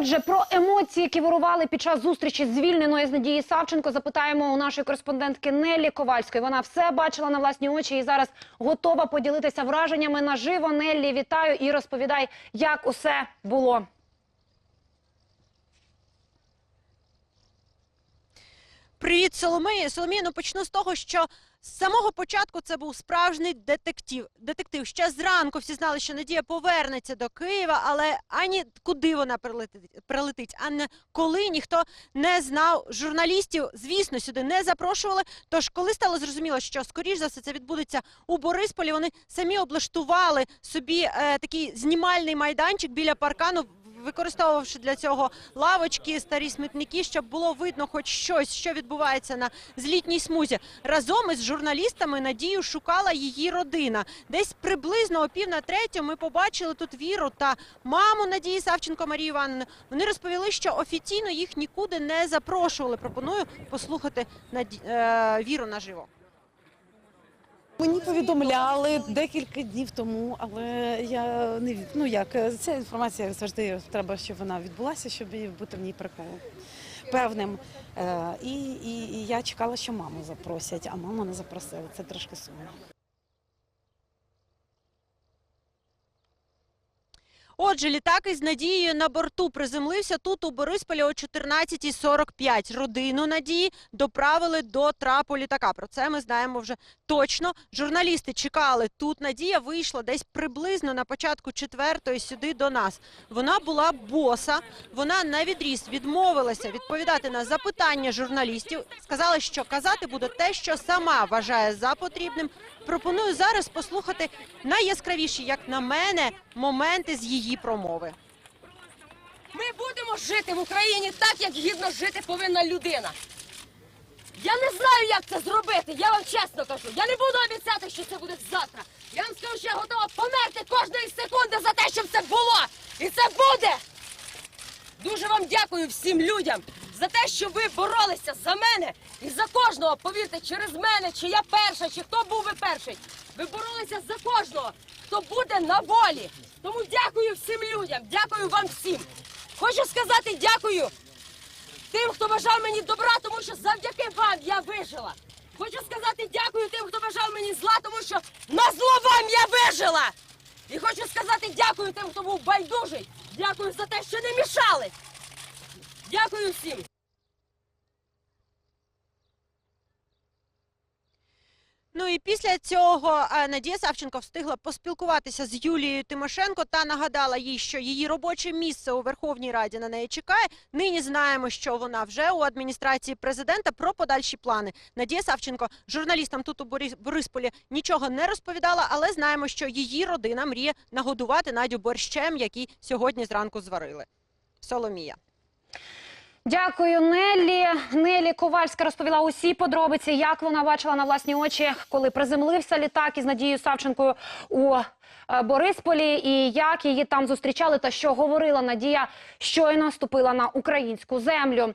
Отже, про емоції, які вирували під час зустрічі з звільненою з Надії Савченко, запитаємо у нашої кореспондентки Неллі Ковальської. Вона все бачила на власні очі і зараз готова поділитися враженнями наживо. Неллі, вітаю і розповідай, як усе було. Привіт, Соломія. Соломія, ну почну з того, що з самого початку це був справжній детектив. Детектив ще зранку всі знали, що Надія повернеться до Києва, але ані куди вона прилетить, прилетить, а не коли ніхто не знав. Журналістів, звісно, сюди не запрошували. Тож, коли стало зрозуміло, що скоріш за все це відбудеться у Борисполі, вони самі облаштували собі е, такий знімальний майданчик біля паркану використовувавши для цього лавочки, старі смітники, щоб було видно хоч щось, що відбувається на злітній смузі. Разом із журналістами Надію шукала її родина. Десь приблизно о пів на третю ми побачили тут Віру та маму Надії Савченко Марію Івановну. Вони розповіли, що офіційно їх нікуди не запрошували. Пропоную послухати Наді... е, Віру наживо. Мені повідомляли декілька днів тому, але я не ну як ця інформація завжди треба, щоб вона відбулася, щоб бути в ній прикол певним. Е, І, і, і я чекала, що маму запросять, а маму не запросили. Це трошки сумно. Отже, літак із Надією на борту приземлився тут у Борисполі о 14.45. Родину Надії доправили до трапу літака. Про це ми знаємо вже точно. Журналісти чекали тут. Надія вийшла десь приблизно на початку четвертої сюди до нас. Вона була боса. Вона на відріз відмовилася відповідати на запитання журналістів. Сказала, що казати буде те, що сама вважає за потрібним. Пропоную зараз послухати найяскравіші, як на мене, моменти з її промови. Ми будемо жити в Україні так, як гідно жити повинна людина. Я не знаю, як це зробити. Я вам чесно кажу. Я не буду обіцяти, що це буде завтра. Я вам скажу, що я готова померти кожної секунди за те, щоб це було. І це буде. Дуже вам дякую всім людям за те, що ви боролися за мене і за кожного. Повірте, через мене, чи я перша, чи хто був би перший. Ви боролися за кожного, хто буде на волі. Тому дякую всім людям, дякую вам всім. Хочу сказати дякую тим, хто бажав мені добра, тому що завдяки вам я вижила. Хочу сказати дякую тим, хто бажав мені зла, тому що на зло вам я вижила. І хочу сказати дякую тим, хто був байдужий. Дякую за те, що не мішали. Дякую всім. Ну і після цього е, Надія Савченко встигла поспілкуватися з Юлією Тимошенко та нагадала їй, що її робоче місце у Верховній Раді на неї чекає. Нині знаємо, що вона вже у адміністрації президента про подальші плани. Надія Савченко журналістам тут у Борис- Борисполі нічого не розповідала, але знаємо, що її родина мріє нагодувати Надю борщем, який сьогодні зранку зварили. Соломія. Дякую, Неллі. Неллі Ковальська розповіла усі подробиці, як вона бачила на власні очі, коли приземлився літак із Надією Савченкою у е, Борисполі, і як її там зустрічали, та що говорила Надія, щойно ступила на українську землю.